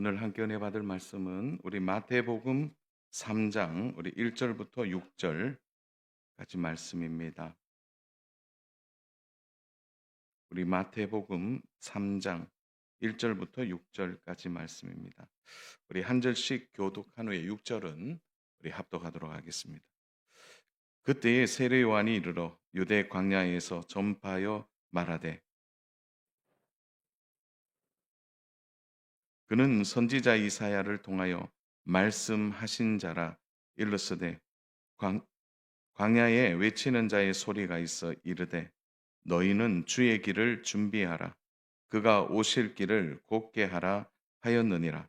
오늘 함께 은혜 받을 말씀은 우리 마태복음 3장 우리 1절부터 6절까지 말씀입니다. 우리 마태복음 3장 1절부터 6절까지 말씀입니다. 우리 한 절씩 교독한 후에 6절은 우리 합독하도록 하겠습니다. 그때에 세례 요한이 이르러 유대 광야에서 전파하여 말하되 그는 선지자 이사야를 통하여 말씀하신 자라 일러스되 광, 광야에 외치는 자의 소리가 있어 이르되 너희는 주의 길을 준비하라. 그가 오실 길을 곧게 하라 하였느니라.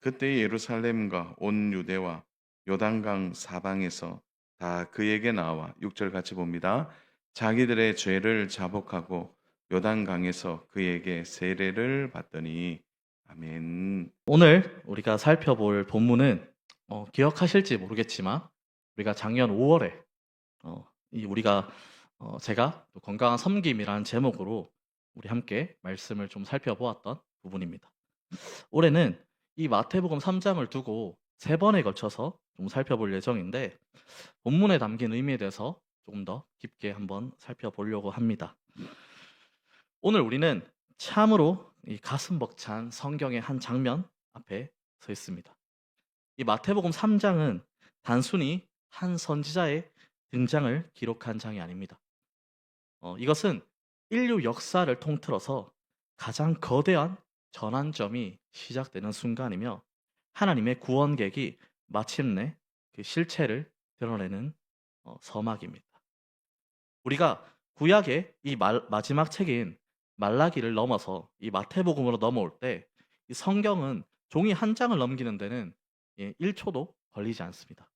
그때 예루살렘과 온 유대와 요단강 사방에서 다 그에게 나와 6절 같이 봅니다. 자기들의 죄를 자복하고 요단강에서 그에게 세례를 받더니 아멘. 오늘 우리가 살펴볼 본문은 어, 기억하실지 모르겠지만 우리가 작년 5월에 어, 이 우리가 어, 제가 또 건강한 섬김이라는 제목으로 우리 함께 말씀을 좀 살펴보았던 부분입니다. 올해는 이 마태복음 3장을 두고 세 번에 걸쳐서 좀 살펴볼 예정인데 본문에 담긴 의미에 대해서 조금 더 깊게 한번 살펴보려고 합니다. 오늘 우리는 참으로 이 가슴 벅찬 성경의 한 장면 앞에 서 있습니다. 이 마태복음 3장은 단순히 한 선지자의 등장을 기록한 장이 아닙니다. 어, 이것은 인류 역사를 통틀어서 가장 거대한 전환점이 시작되는 순간이며 하나님의 구원객이 마침내 그 실체를 드러내는 어, 서막입니다. 우리가 구약의 이 말- 마지막 책인 말라기를 넘어서 이 마태복음으로 넘어올 때 이 성경은 종이 한 장을 넘기는 데는 예, 1초도 걸리지 않습니다.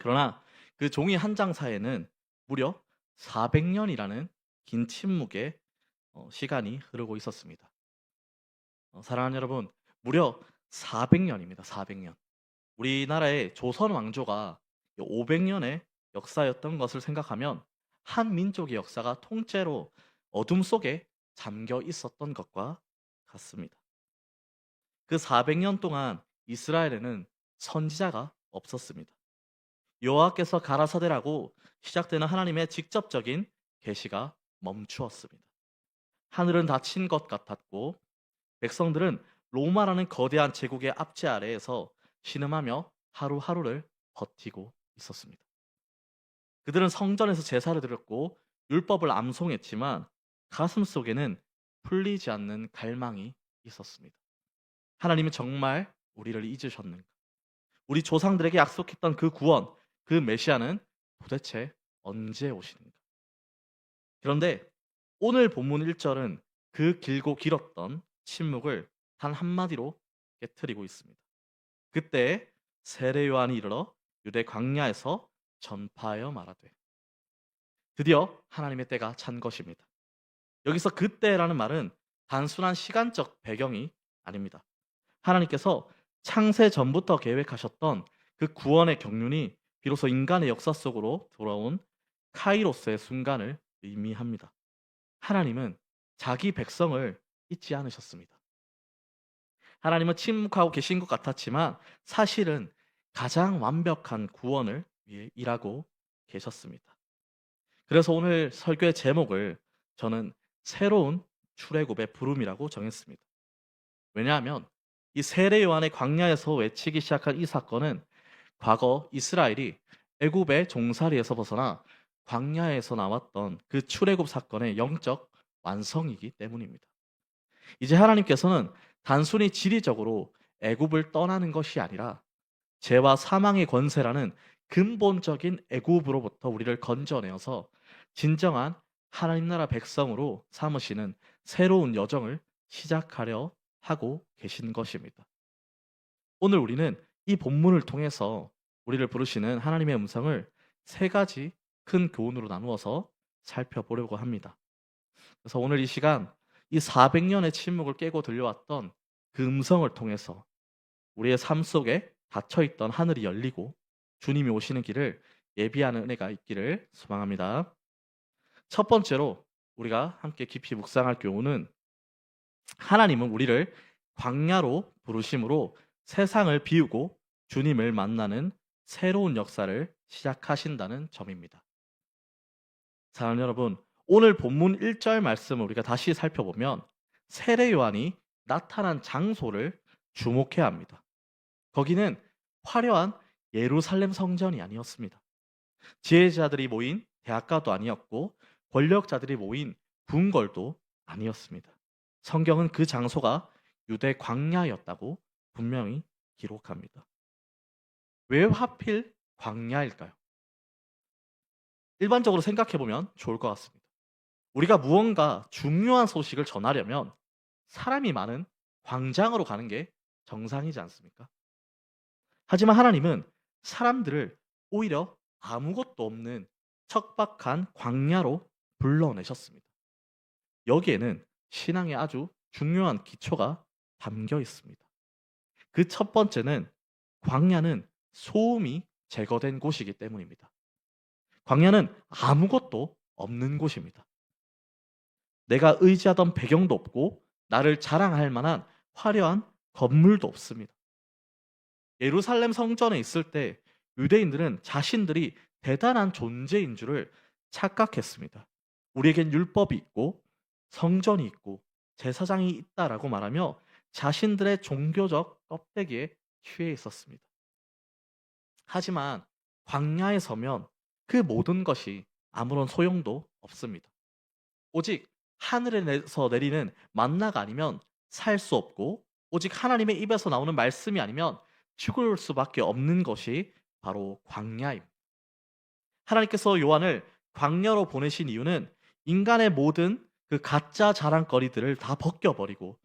그러나 그 종이 한 장 사이에는 무려 400년이라는 긴 침묵의 어, 시간이 흐르고 있었습니다. 어, 사랑하는 여러분, 무려 400년입니다. 400년. 우리나라의 조선 왕조가 500년의 역사였던 것을 생각하면 한 민족의 역사가 통째로 어둠 속에 잠겨 있었던 것과 같습니다. 그 400년 동안 이스라엘에는 선지자가 없었습니다. 여호와께서 가라사대라고 시작되는 하나님의 직접적인 계시가 멈추었습니다. 하늘은 닫힌 것 같았고 백성들은 로마라는 거대한 제국의 압제 아래에서 신음하며 하루하루를 버티고 있었습니다. 그들은 성전에서 제사를 드렸고 율법을 암송했지만 가슴 속에는 풀리지 않는 갈망이 있었습니다. 하나님은 정말 우리를 잊으셨는가? 우리 조상들에게 약속했던 그 구원, 그 메시아는 도대체 언제 오시는가? 그런데 오늘 본문 1절은 그 길고 길었던 침묵을 단 한마디로 깨뜨리고 있습니다. 그때 세례 요한이 이르러 유대 광야에서 전파하여 말하되 드디어 하나님의 때가 찬 것입니다. 여기서 그때라는 말은 단순한 시간적 배경이 아닙니다. 하나님께서 창세 전부터 계획하셨던 그 구원의 경륜이 비로소 인간의 역사 속으로 돌아온 카이로스의 순간을 의미합니다. 하나님은 자기 백성을 잊지 않으셨습니다. 하나님은 침묵하고 계신 것 같았지만 사실은 가장 완벽한 구원을 위해 일하고 계셨습니다. 그래서 오늘 설교의 제목을 저는 새로운 출애굽의 부름이라고 정했습니다. 왜냐하면 이 세례 요한의 광야에서 외치기 시작한 이 사건은 과거 이스라엘이 애굽의 종살이에서 벗어나 광야에서 나왔던 그 출애굽 사건의 영적 완성이기 때문입니다. 이제 하나님께서는 단순히 지리적으로 애굽을 떠나는 것이 아니라 죄와 사망의 권세라는 근본적인 애굽으로부터 우리를 건져내어서 진정한 하나님 나라 백성으로 삼으시는 새로운 여정을 시작하려 하고 계신 것입니다. 오늘 우리는 이 본문을 통해서 우리를 부르시는 하나님의 음성을 세 가지 큰 교훈으로 나누어서 살펴보려고 합니다. 그래서 오늘 이 시간 이 400년의 침묵을 깨고 들려왔던 그 음성을 통해서 우리의 삶 속에 닫혀 있던 하늘이 열리고 주님이 오시는 길을 예비하는 은혜가 있기를 소망합니다. 첫 번째로 우리가 함께 깊이 묵상할 교훈은 하나님은 우리를 광야로 부르심으로 세상을 비우고 주님을 만나는 새로운 역사를 시작하신다는 점입니다. 사랑하는 여러분, 오늘 본문 1절 말씀을 우리가 다시 살펴보면 세례 요한이 나타난 장소를 주목해야 합니다. 거기는 화려한 예루살렘 성전이 아니었습니다. 지혜자들이 모인 대학가도 아니었고 권력자들이 모인 궁궐도 아니었습니다. 성경은 그 장소가 유대 광야였다고 분명히 기록합니다. 왜 하필 광야일까요? 일반적으로 생각해 보면 좋을 것 같습니다. 우리가 무언가 중요한 소식을 전하려면 사람이 많은 광장으로 가는 게 정상이지 않습니까? 하지만 하나님은 사람들을 오히려 아무것도 없는 척박한 광야로 불러내셨습니다. 여기에는 신앙의 아주 중요한 기초가 담겨 있습니다. 그 첫 번째는 광야는 소음이 제거된 곳이기 때문입니다. 광야는 아무것도 없는 곳입니다. 내가 의지하던 배경도 없고 나를 자랑할 만한 화려한 건물도 없습니다. 예루살렘 성전에 있을 때 유대인들은 자신들이 대단한 존재인 줄을 착각했습니다. 우리에겐 율법이 있고 성전이 있고 제사장이 있다라고 말하며 자신들의 종교적 껍데기에 취해 있었습니다. 하지만 광야에 서면 그 모든 것이 아무런 소용도 없습니다. 오직 하늘에서 내리는 만나가 아니면 살 수 없고 오직 하나님의 입에서 나오는 말씀이 아니면 죽을 수밖에 없는 것이 바로 광야입니다. 하나님께서 요한을 광야로 보내신 이유는 인간의 모든 그 가짜 자랑거리들을 다 벗겨버리고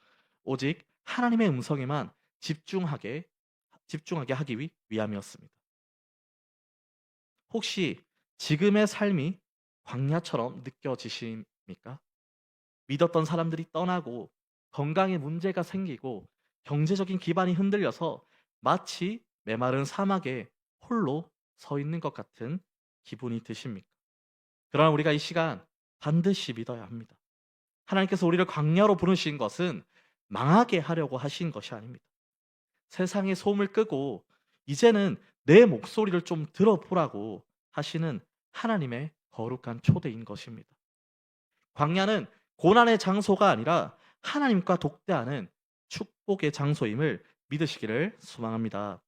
오직 하나님의 음성에만 집중하게 집중하게 하기 위- 위함이었습니다. 혹시 지금의 삶이 광야처럼 느껴지십니까? 믿었던 사람들이 떠나고 건강에 문제가 생기고 경제적인 기반이 흔들려서 마치 메마른 사막에 홀로 서 있는 것 같은 기분이 드십니까? 그러나 우리가 이 시간 반드시 믿어야 합니다. 하나님께서 우리를 광야로 부르신 것은 망하게 하려고 하신 것이 아닙니다. 세상의 소음을 끄고 이제는 내 목소리를 좀 들어보라고 하시는 하나님의 거룩한 초대인 것입니다. 광야는 고난의 장소가 아니라 하나님과 독대하는 축복의 장소임을 믿으시기를 소망합니다.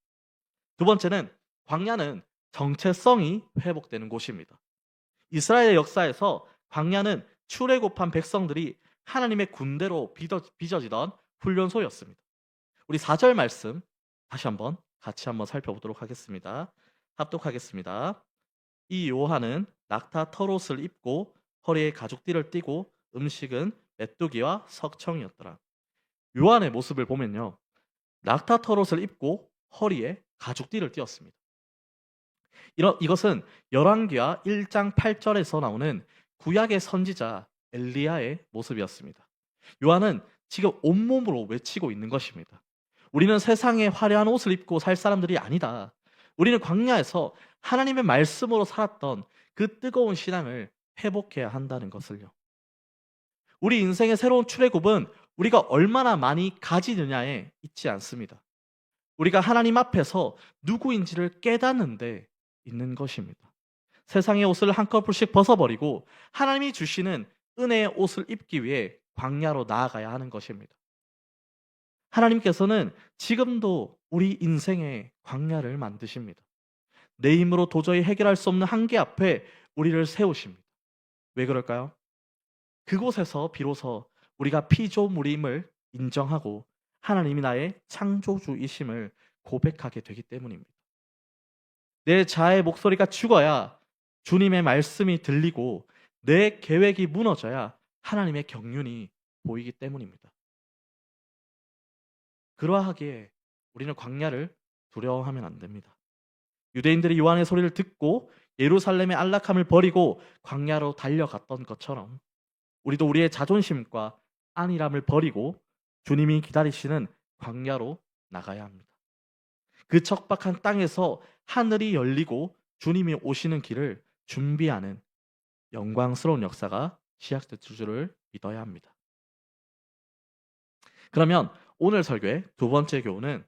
두 번째는 광야는 정체성이 회복되는 곳입니다. 이스라엘 역사에서 광야는 출애굽한 백성들이 하나님의 군대로 빚어, 빚어지던 훈련소였습니다. 우리 4절 말씀 다시 한번 같이 한번 살펴보도록 하겠습니다. 합독하겠습니다. 이 요한은 낙타 털옷을 입고 허리에 가죽띠를 띠고 음식은 메뚜기와 석청이었더라. 요한의 모습을 보면요. 낙타 털옷을 입고 허리에 가죽띠를 띄었습니다. 이런 이것은 열왕기와 1장 8절에서 나오는 구약의 선지자 엘리야의 모습이었습니다. 요한은 지금 온몸으로 외치고 있는 것입니다. 우리는 세상에 화려한 옷을 입고 살 사람들이 아니다. 우리는 광야에서 하나님의 말씀으로 살았던 그 뜨거운 신앙을 회복해야 한다는 것을요. 우리 인생의 새로운 출애굽은 우리가 얼마나 많이 가지느냐에 있지 않습니다. 우리가 하나님 앞에서 누구인지를 깨닫는데 있는 것입니다. 세상의 옷을 한꺼풀씩 벗어버리고 하나님이 주시는 은혜의 옷을 입기 위해 광야로 나아가야 하는 것입니다. 하나님께서는 지금도 우리 인생의 광야를 만드십니다. 내 힘으로 도저히 해결할 수 없는 한계 앞에 우리를 세우십니다. 왜 그럴까요? 그곳에서 비로소 우리가 피조물임을 인정하고 하나님이 나의 창조주이심을 고백하게 되기 때문입니다. 내 자의 목소리가 죽어야 주님의 말씀이 들리고 내 계획이 무너져야 하나님의 경륜이 보이기 때문입니다. 그러하기에 우리는 광야를 두려워하면 안 됩니다. 유대인들이 요한의 소리를 듣고 예루살렘의 안락함을 버리고 광야로 달려갔던 것처럼 우리도 우리의 자존심과 안일함을 버리고 주님이 기다리시는 광야로 나가야 합니다. 그 척박한 땅에서 하늘이 열리고 주님이 오시는 길을 준비하는 영광스러운 역사가 시작될 줄을 믿어야 합니다. 그러면 오늘 설교의 두 번째 교훈은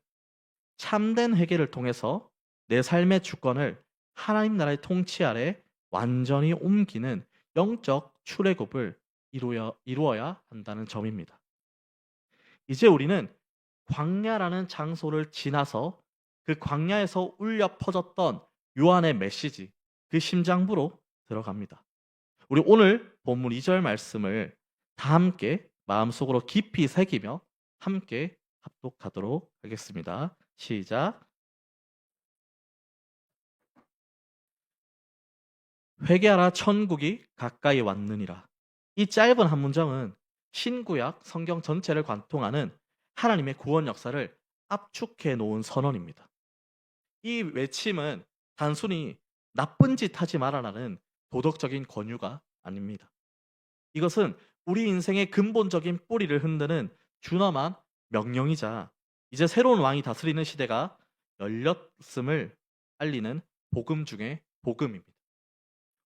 참된 회개를 통해서 내 삶의 주권을 하나님 나라의 통치 아래 완전히 옮기는 영적 출애굽을 이루어, 이루어야 한다는 점입니다. 이제 우리는 광야라는 장소를 지나서 그 광야에서 울려 퍼졌던 요한의 메시지, 그 심장부로 들어갑니다. 우리 오늘 본문 2절 말씀을 다 함께 마음속으로 깊이 새기며 함께 합독하도록 하겠습니다. 시작. 회개하라 천국이 가까이 왔느니라. 이 짧은 한 문장은 신구약 성경 전체를 관통하는 하나님의 구원 역사를 압축해 놓은 선언입니다. 이 외침은 단순히 나쁜 짓 하지 말아라는 도덕적인 권유가 아닙니다. 이것은 우리 인생의 근본적인 뿌리를 흔드는 준엄한 명령이자 이제 새로운 왕이 다스리는 시대가 열렸음을 알리는 복음 중의 복음입니다.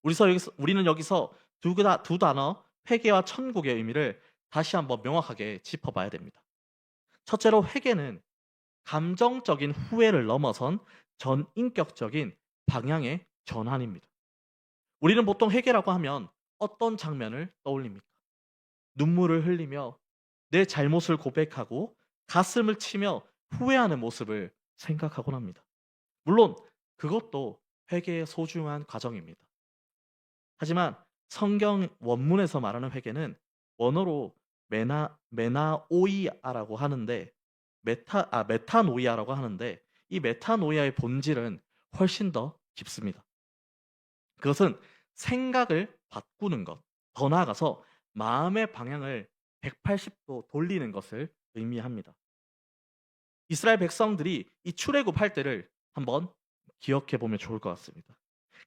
우리서 여기서, 우리는 여기서 두, 다- 두 단어 회개와 천국의 의미를 다시 한번 명확하게 짚어봐야 됩니다. 첫째로 회개는 감정적인 후회를 넘어선 전인격적인 방향의 전환입니다. 우리는 보통 회개라고 하면 어떤 장면을 떠올립니까? 눈물을 흘리며 내 잘못을 고백하고 가슴을 치며 후회하는 모습을 생각하곤 합니다. 물론 그것도 회개의 소중한 과정입니다. 하지만 성경 원문에서 말하는 회개는 원어로 메나 메나오이아라고 하는데 메타 아 메타노이아라고 하는데 이 메타노이아의 본질은 훨씬 더 깊습니다. 그것은 생각을 바꾸는 것, 더 나아가서 마음의 방향을 180도 돌리는 것을 의미합니다. 이스라엘 백성들이 이 출애굽할 때를 한번 기억해 보면 좋을 것 같습니다.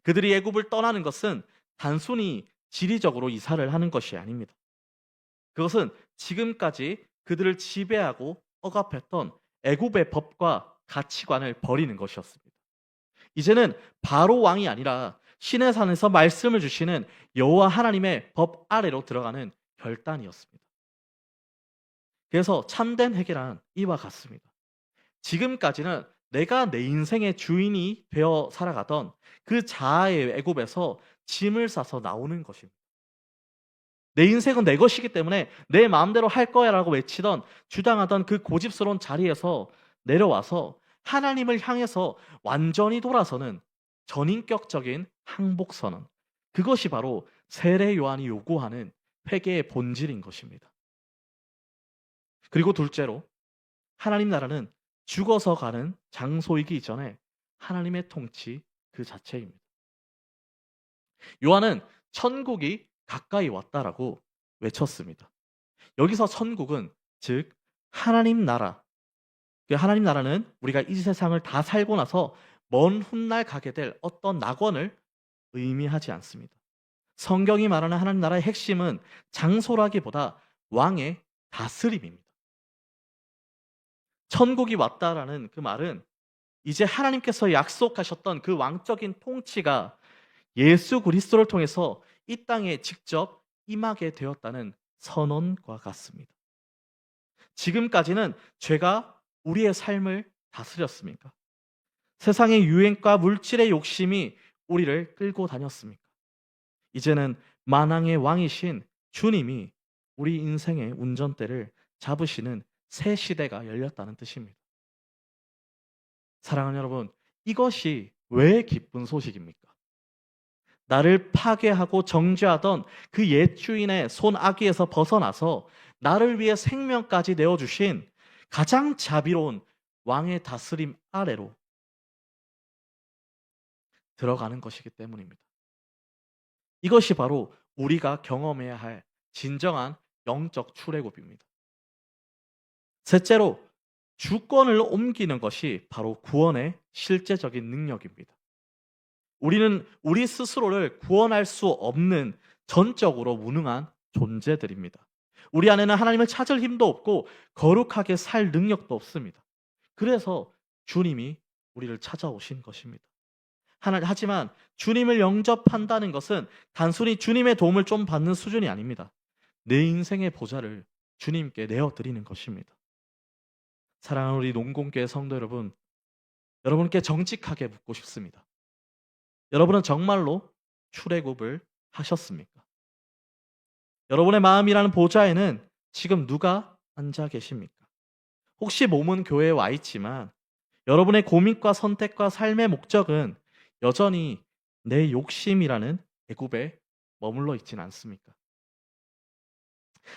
그들이 애굽을 떠나는 것은 단순히 지리적으로 이사를 하는 것이 아닙니다. 그것은 지금까지 그들을 지배하고 억압했던 애굽의 법과 가치관을 버리는 것이었습니다. 이제는 바로 왕이 아니라 신의 산에서 말씀을 주시는 여호와 하나님의 법 아래로 들어가는 결단이었습니다. 그래서 참된 회개란 이와 같습니다. 지금까지는 내가 내 인생의 주인이 되어 살아가던 그 자아의 애굽에서 짐을 싸서 나오는 것입니다. 내 인생은 내 것이기 때문에 내 마음대로 할 거야라고 외치던 주장하던 그 고집스러운 자리에서 내려와서 하나님을 향해서 완전히 돌아서는 전인격적인 항복 선언. 그것이 바로 세례 요한이 요구하는 회개의 본질인 것입니다. 그리고 둘째로 하나님 나라는 죽어서 가는 장소이기 이전에 하나님의 통치 그 자체입니다. 요한은 천국이 가까이 왔다라고 외쳤습니다. 여기서 천국은 즉 하나님 나라. 그 하나님 나라는 우리가 이 세상을 다 살고 나서 먼 훗날 가게 될 어떤 낙원을 의미하지 않습니다. 성경이 말하는 하나님 나라의 핵심은 장소라기보다 왕의 다스림입니다. 천국이 왔다라는 그 말은 이제 하나님께서 약속하셨던 그 왕적인 통치가 예수 그리스도를 통해서 이 땅에 직접 임하게 되었다는 선언과 같습니다. 지금까지는 죄가 우리의 삶을 다스렸습니까? 세상의 유행과 물질의 욕심이 우리를 끌고 다녔습니까? 이제는 만왕의 왕이신 주님이 우리 인생의 운전대를 잡으시는 새 시대가 열렸다는 뜻입니다. 사랑하는 여러분, 이것이 왜 기쁜 소식입니까? 나를 파괴하고 정죄하던 그 옛 주인의 손아귀에서 벗어나서 나를 위해 생명까지 내어주신 가장 자비로운 왕의 다스림 아래로 들어가는 것이기 때문입니다. 이것이 바로 우리가 경험해야 할 진정한 영적 출애굽입니다. 셋째로 주권을 옮기는 것이 바로 구원의 실제적인 능력입니다. 우리는 우리 스스로를 구원할 수 없는 전적으로 무능한 존재들입니다. 우리 안에는 하나님을 찾을 힘도 없고 거룩하게 살 능력도 없습니다. 그래서 주님이 우리를 찾아오신 것입니다. 하지만 주님을 영접한다는 것은 단순히 주님의 도움을 좀 받는 수준이 아닙니다. 내 인생의 보좌를 주님께 내어드리는 것입니다. 사랑하는 우리 농공교회 성도 여러분, 여러분께 정직하게 묻고 싶습니다. 여러분은 정말로 출애굽을 하셨습니까? 여러분의 마음이라는 보좌에는 지금 누가 앉아 계십니까? 혹시 몸은 교회에 와 있지만 여러분의 고민과 선택과 삶의 목적은 여전히 내 욕심이라는 애굽에 머물러 있진 않습니까?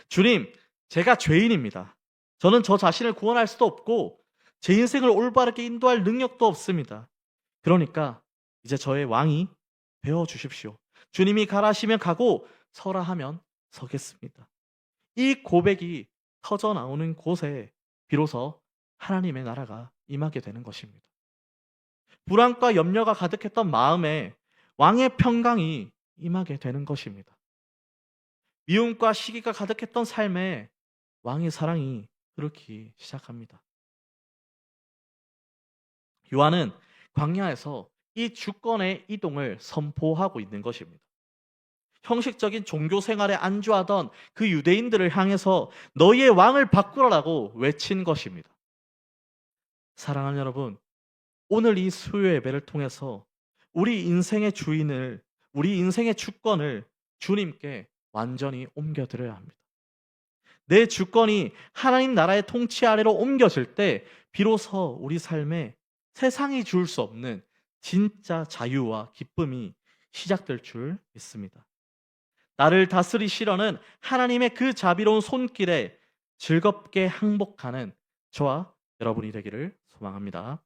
주님, 제가 죄인입니다. 저는 저 자신을 구원할 수도 없고 제 인생을 올바르게 인도할 능력도 없습니다. 그러니까 이제 저의 왕이 되어 주십시오. 주님이 가라시면 가고 서라 하면 서겠습니다. 이 고백이 터져 나오는 곳에 비로소 하나님의 나라가 임하게 되는 것입니다. 불안과 염려가 가득했던 마음에 왕의 평강이 임하게 되는 것입니다. 미움과 시기가 가득했던 삶에 왕의 사랑이 흐르기 시작합니다. 요한은 광야에서 이 주권의 이동을 선포하고 있는 것입니다. 형식적인 종교 생활에 안주하던 그 유대인들을 향해서 너희의 왕을 바꾸라고 외친 것입니다. 사랑하는 여러분, 오늘 이 수요 예배를 통해서 우리 인생의 주인을, 우리 인생의 주권을 주님께 완전히 옮겨드려야 합니다. 내 주권이 하나님 나라의 통치 아래로 옮겨질 때 비로소 우리 삶에 세상이 줄 수 없는 진짜 자유와 기쁨이 시작될 줄 믿습니다. 나를 다스리시려는 하나님의 그 자비로운 손길에 즐겁게 항복하는 저와 여러분이 되기를 소망합니다.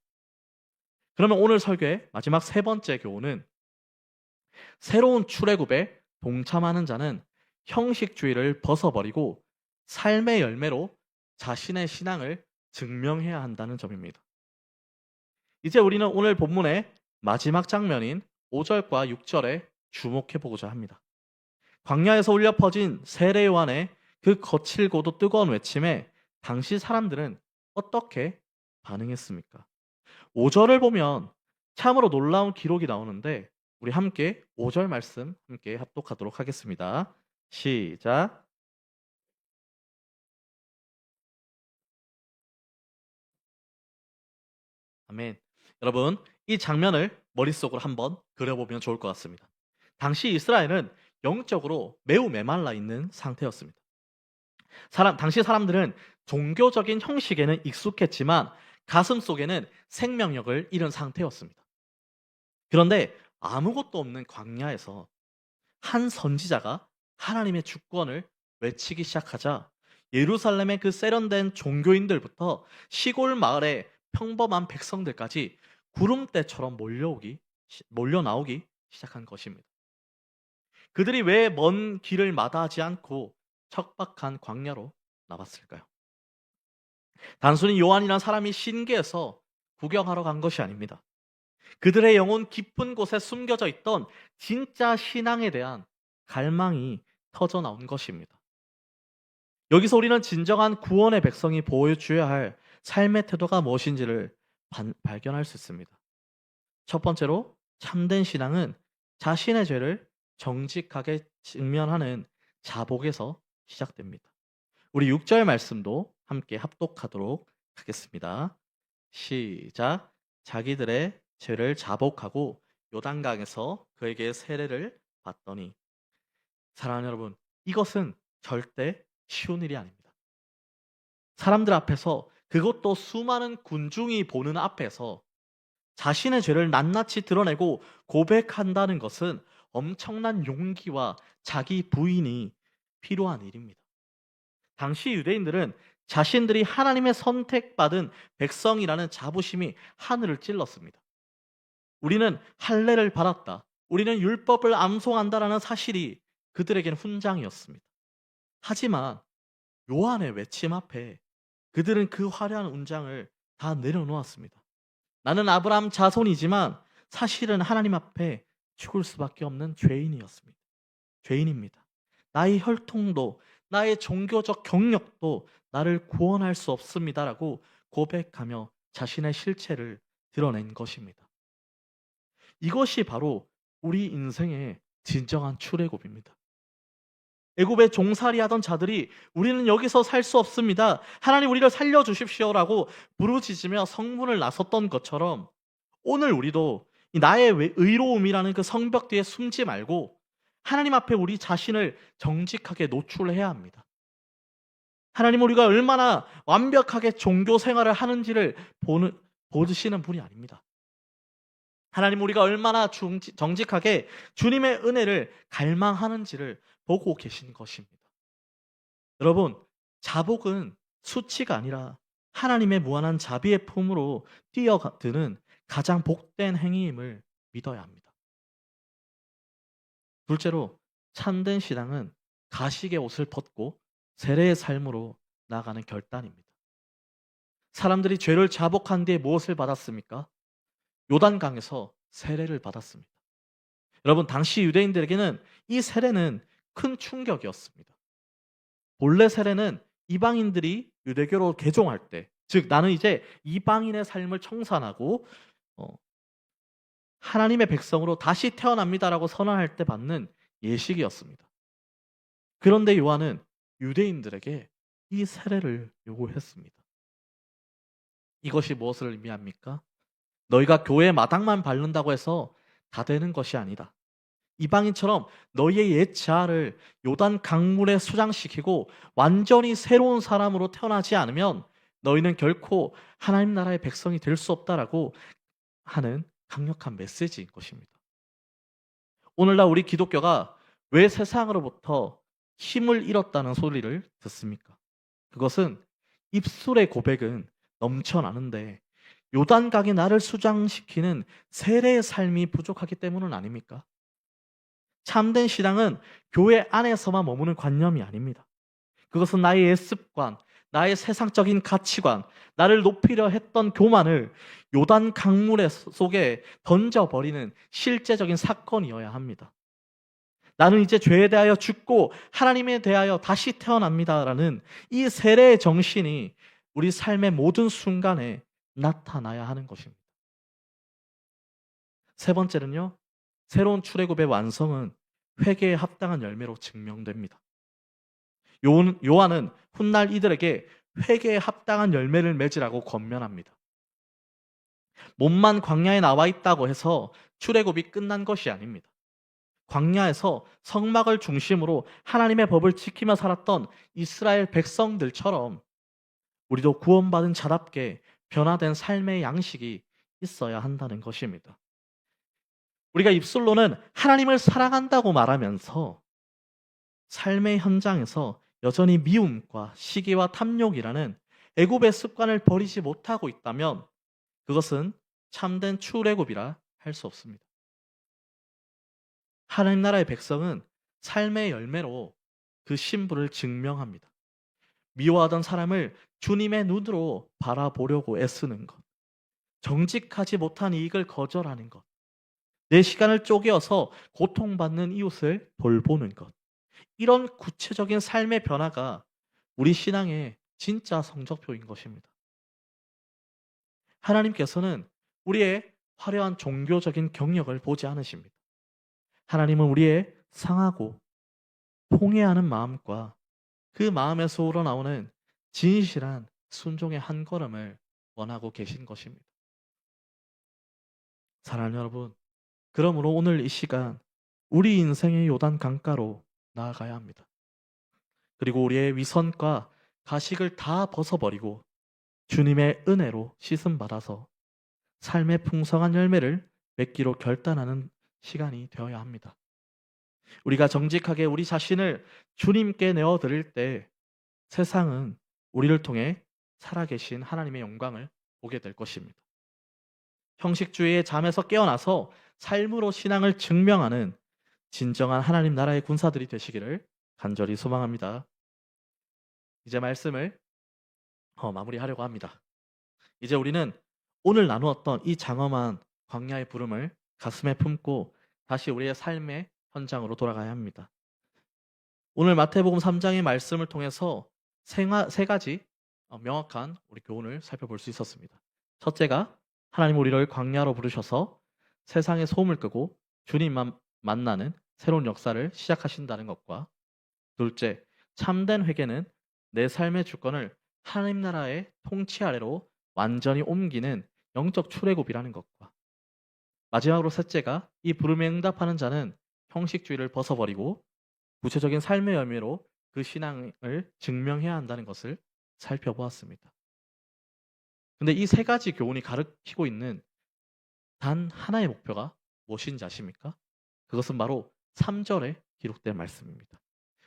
그러면 오늘 설교의 마지막 세 번째 교훈은 새로운 출애굽에 동참하는 자는 형식주의를 벗어버리고 삶의 열매로 자신의 신앙을 증명해야 한다는 점입니다. 이제 우리는 오늘 본문의 마지막 장면인 5절과 6절에 주목해 보고자 합니다. 광야에서 울려 퍼진 세례 요한의 그 거칠고도 뜨거운 외침에 당시 사람들은 어떻게 반응했습니까? 5절을 보면 참으로 놀라운 기록이 나오는데 우리 함께 5절 말씀 함께 합독하도록 하겠습니다. 시작. 아멘. 여러분, 이 장면을 머릿속으로 한번 그려보면 좋을 것 같습니다. 당시 이스라엘은 영적으로 매우 메말라 있는 상태였습니다. 사람, 당시 사람들은 종교적인 형식에는 익숙했지만 가슴 속에는 생명력을 잃은 상태였습니다. 그런데 아무것도 없는 광야에서 한 선지자가 하나님의 주권을 외치기 시작하자 예루살렘의 그 세련된 종교인들부터 시골 마을의 평범한 백성들까지 구름대처럼 몰려오기 몰려 나오기 시작한 것입니다. 그들이 왜 먼 길을 마다하지 않고 척박한 광야로 나왔을까요? 단순히 요한이란 사람이 신기해서 구경하러 간 것이 아닙니다. 그들의 영혼 깊은 곳에 숨겨져 있던 진짜 신앙에 대한 갈망이 터져 나온 것입니다. 여기서 우리는 진정한 구원의 백성이 보여줘야 할 삶의 태도가 무엇인지를 반- 발견할 수 있습니다. 첫 번째로 참된 신앙은 자신의 죄를 정직하게 직면하는 자복에서 시작됩니다. 우리 6절 말씀도 함께 합독하도록 하겠습니다. 시작. 자기들의 죄를 자복하고 요단강에서 그에게 세례를 받더니 사랑하는 여러분, 이것은 절대 쉬운 일이 아닙니다. 사람들 앞에서 그것도 수많은 군중이 보는 앞에서 자신의 죄를 낱낱이 드러내고 고백한다는 것은 엄청난 용기와 자기 부인이 필요한 일입니다. 당시 유대인들은 자신들이 하나님의 선택받은 백성이라는 자부심이 하늘을 찔렀습니다. 우리는 할례를 받았다. 우리는 율법을 암송한다라는 사실이 그들에게는 훈장이었습니다. 하지만 요한의 외침 앞에 그들은 그 화려한 운장을 다 내려놓았습니다. 나는 아브라함 자손이지만 사실은 하나님 앞에 죽을 수밖에 없는 죄인이었습니다. 죄인입니다. 나의 혈통도 나의 종교적 경력도 나를 구원할 수 없습니다라고 고백하며 자신의 실체를 드러낸 것입니다. 이것이 바로 우리 인생의 진정한 출애굽입니다. 애굽에 종살이하던 자들이 우리는 여기서 살 수 없습니다. 하나님 우리를 살려 주십시오라고 부르짖으며 성문을 나섰던 것처럼 오늘 우리도 이 나의 외- 의로움이라는 그 성벽 뒤에 숨지 말고 하나님 앞에 우리 자신을 정직하게 노출해야 합니다. 하나님 우리가 얼마나 완벽하게 종교 생활을 하는지를 보는, 보시는 분이 아닙니다. 하나님 우리가 얼마나 정직하게 주님의 은혜를 갈망하는지를 보고 계신 것입니다. 여러분, 자복은 수치가 아니라 하나님의 무한한 자비의 품으로 뛰어드는 가장 복된 행위임을 믿어야 합니다. 둘째로 참된 신앙은 가식의 옷을 벗고 세례의 삶으로 나아가는 결단입니다. 사람들이 죄를 자복한 뒤에 무엇을 받았습니까? 요단강에서 세례를 받았습니다. 여러분, 당시 유대인들에게는 이 세례는 큰 충격이었습니다. 본래 세례는 이방인들이 유대교로 개종할 때, 즉 나는 이제 이방인의 삶을 청산하고 어, 하나님의 백성으로 다시 태어납니다라고 선언할 때 받는 예식이었습니다. 그런데 요한은 유대인들에게 이 세례를 요구했습니다. 이것이 무엇을 의미합니까? 너희가 교회 마당만 밟는다고 해서 다 되는 것이 아니다. 이방인처럼 너희의 옛 자아를 요단 강물에 수장시키고 완전히 새로운 사람으로 태어나지 않으면 너희는 결코 하나님 나라의 백성이 될 수 없다라고 하는 강력한 메시지인 것입니다. 오늘날 우리 기독교가 왜 세상으로부터 힘을 잃었다는 소리를 듣습니까? 그것은 입술의 고백은 넘쳐나는데 요단강에 나를 수장시키는 세례의 삶이 부족하기 때문은 아닙니까? 참된 신앙은 교회 안에서만 머무는 관념이 아닙니다. 그것은 나의 옛습관, 나의 세상적인 가치관, 나를 높이려 했던 교만을 요단 강물의 속에 던져버리는 실제적인 사건이어야 합니다. 나는 이제 죄에 대하여 죽고 하나님에 대하여 다시 태어납니다라는 이 세례의 정신이 우리 삶의 모든 순간에 나타나야 하는 것입니다. 세 번째는요, 새로운 출애굽의 완성은 회개에 합당한 열매로 증명됩니다. 요- 요한은 훗날 이들에게 회개에 합당한 열매를 맺으라고 권면합니다. 몸만 광야에 나와 있다고 해서 출애굽이 끝난 것이 아닙니다. 광야에서 성막을 중심으로 하나님의 법을 지키며 살았던 이스라엘 백성들처럼 우리도 구원받은 자답게 변화된 삶의 양식이 있어야 한다는 것입니다. 우리가 입술로는 하나님을 사랑한다고 말하면서 삶의 현장에서 여전히 미움과 시기와 탐욕이라는 애굽의 습관을 버리지 못하고 있다면 그것은 참된 출애굽이라 할 수 없습니다. 하나님 나라의 백성은 삶의 열매로 그 신부를 증명합니다. 미워하던 사람을 주님의 눈으로 바라보려고 애쓰는 것. 정직하지 못한 이익을 거절하는 것. 내 시간을 쪼개어서 고통받는 이웃을 돌보는 것. 이런 구체적인 삶의 변화가 우리 신앙의 진짜 성적표인 것입니다. 하나님께서는 우리의 화려한 종교적인 경력을 보지 않으십니다. 하나님은 우리의 상하고 통해하는 마음과 그 마음에서 우러나오는 진실한 순종의 한 걸음을 원하고 계신 것입니다. 사랑하는 여러분, 그러므로 오늘 이 시간 우리 인생의 요단 강가로 나아가야 합니다. 그리고 우리의 위선과 가식을 다 벗어버리고 주님의 은혜로 씻음 받아서 삶의 풍성한 열매를 맺기로 결단하는 시간이 되어야 합니다. 우리가 정직하게 우리 자신을 주님께 내어 드릴 때 세상은 우리를 통해 살아계신 하나님의 영광을 보게 될 것입니다. 형식주의의 잠에서 깨어나서 삶으로 신앙을 증명하는 진정한 하나님 나라의 군사들이 되시기를 간절히 소망합니다. 이제 말씀을 어, 마무리하려고 합니다. 이제 우리는 오늘 나누었던 이 장엄한 광야의 부름을 가슴에 품고 다시 우리의 삶의 현장으로 돌아가야 합니다. 오늘 마태복음 3장의 말씀을 통해서 세 가지 어, 명확한 우리 교훈을 살펴볼 수 있었습니다. 첫째가 하나님 우리를 광야로 부르셔서 세상의 소음을 끄고 주님만 만나는 새로운 역사를 시작하신다는 것과 둘째, 참된 회개는 내 삶의 주권을 하나님 나라의 통치 아래로 완전히 옮기는 영적 출애굽이라는 것과 마지막으로 셋째가 이 부름에 응답하는 자는 형식주의를 벗어버리고 구체적인 삶의 열매로 그 신앙을 증명해야 한다는 것을 살펴보았습니다. 근데 이 세 가지 교훈이 가르치고 있는 단 하나의 목표가 무엇인지 아십니까? 그것은 바로 3절에 기록된 말씀입니다.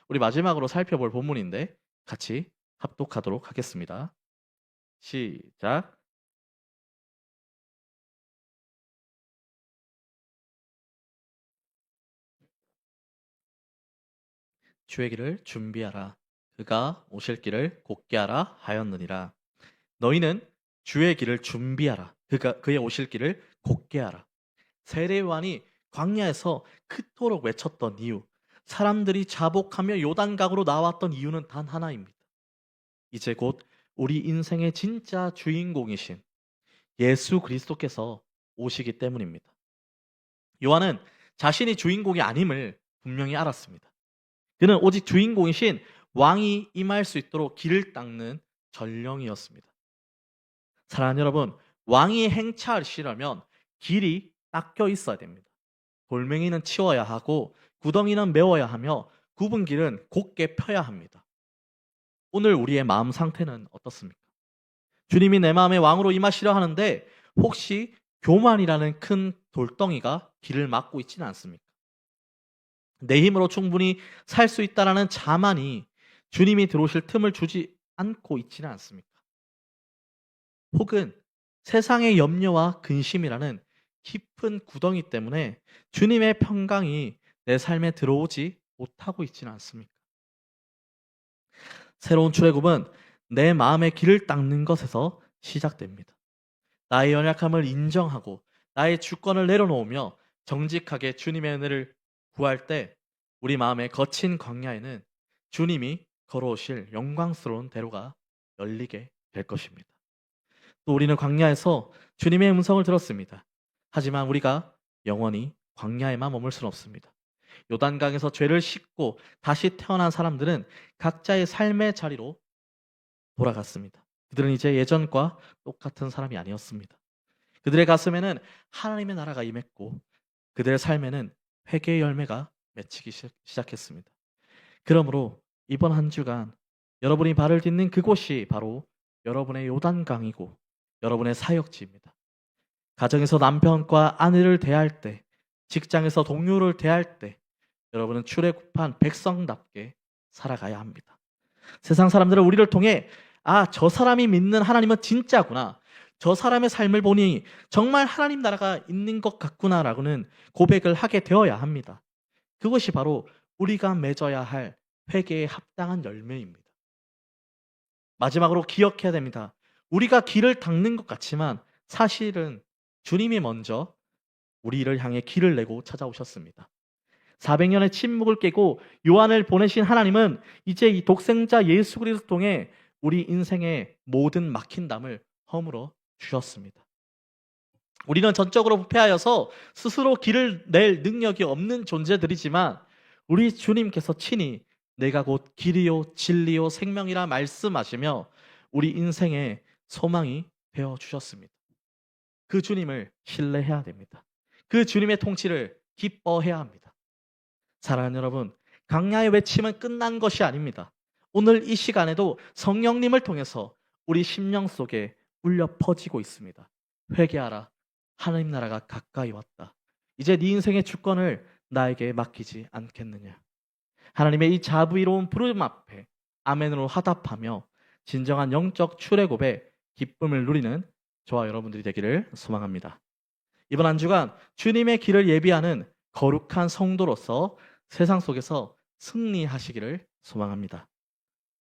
우리 마지막으로 살펴볼 본문인데 같이 합독하도록 하겠습니다. 시작. 길을 준비하라. 그가 오실 길을 곧게 하라 하였느니라. 너희는 주의 길을 준비하라. 그가 그의 오실 길을 곧게 하라. 세례요한이 광야에서 그토록 외쳤던 이유, 사람들이 자복하며 요단강으로 나왔던 이유는 단 하나입니다. 이제 곧 우리 인생의 진짜 주인공이신 예수 그리스도께서 오시기 때문입니다. 요한은 자신이 주인공이 아님을 분명히 알았습니다. 그는 오직 주인공이신 왕이 임할 수 있도록 길을 닦는 전령이었습니다. 사랑하는 여러분, 왕이 행차하시려면 길이 닦여 있어야 됩니다. 돌멩이는 치워야 하고 구덩이는 메워야 하며 굽은 길은 곧게 펴야 합니다. 오늘 우리의 마음 상태는 어떻습니까? 주님이 내 마음에 왕으로 임하시려 하는데 혹시 교만이라는 큰 돌덩이가 길을 막고 있지는 않습니까? 내 힘으로 충분히 살 수 있다라는 자만이 주님이 들어오실 틈을 주지 않고 있지는 않습니까? 혹은 세상의 염려와 근심이라는 깊은 구덩이 때문에 주님의 평강이 내 삶에 들어오지 못하고 있지는 않습니까? 새로운 출애굽은 내 마음의 길을 닦는 것에서 시작됩니다. 나의 연약함을 인정하고 나의 주권을 내려놓으며 정직하게 주님의 은혜를 구할 때 우리 마음의 거친 광야에는 주님이 걸어오실 영광스러운 대로가 열리게 될 것입니다. 또 우리는 광야에서 주님의 음성을 들었습니다. 하지만 우리가 영원히 광야에만 머물 수는 없습니다. 요단강에서 죄를 씻고 다시 태어난 사람들은 각자의 삶의 자리로 돌아갔습니다. 그들은 이제 예전과 똑같은 사람이 아니었습니다. 그들의 가슴에는 하나님의 나라가 임했고 그들의 삶에는 회개의 열매가 맺히기 시- 시작했습니다. 그러므로 이번 한 주간 여러분이 발을 딛는 그곳이 바로 여러분의 요단강이고 여러분의 사역지입니다. 가정에서 남편과 아내를 대할 때, 직장에서 동료를 대할 때 여러분은 출애굽한 백성답게 살아가야 합니다. 세상 사람들은 우리를 통해 아, 저 사람이 믿는 하나님은 진짜구나. 저 사람의 삶을 보니 정말 하나님 나라가 있는 것 같구나라고는 고백을 하게 되어야 합니다. 그것이 바로 우리가 맺어야 할 회개에 합당한 열매입니다. 마지막으로 기억해야 됩니다. 우리가 길을 닦는 것 같지만 사실은 주님이 먼저 우리를 향해 길을 내고 찾아오셨습니다. 400년의 침묵을 깨고 요한을 보내신 하나님은 이제 이 독생자 예수 그리스도 통해 우리 인생의 모든 막힌 담을 허물어 주셨습니다. 우리는 전적으로 부패하여서 스스로 길을 낼 능력이 없는 존재들이지만 우리 주님께서 친히 내가 곧 길이요 진리요 생명이라 말씀하시며 우리 인생의 소망이 되어 주셨습니다. 그 주님을 신뢰해야 됩니다. 그 주님의 통치를 기뻐해야 합니다. 사랑하는 여러분, 강야의 외침은 끝난 것이 아닙니다. 오늘 이 시간에도 성령님을 통해서 우리 심령 속에 울려 퍼지고 있습니다. 회개하라. 하나님 나라가 가까이 왔다. 이제 네 인생의 주권을 나에게 맡기지 않겠느냐. 하나님의 이 자부이로운 부름 앞에 아멘으로 화답하며 진정한 영적 출애굽의 기쁨을 누리는 저와 여러분들이 되기를 소망합니다. 이번 한 주간 주님의 길을 예비하는 거룩한 성도로서 세상 속에서 승리하시기를 소망합니다.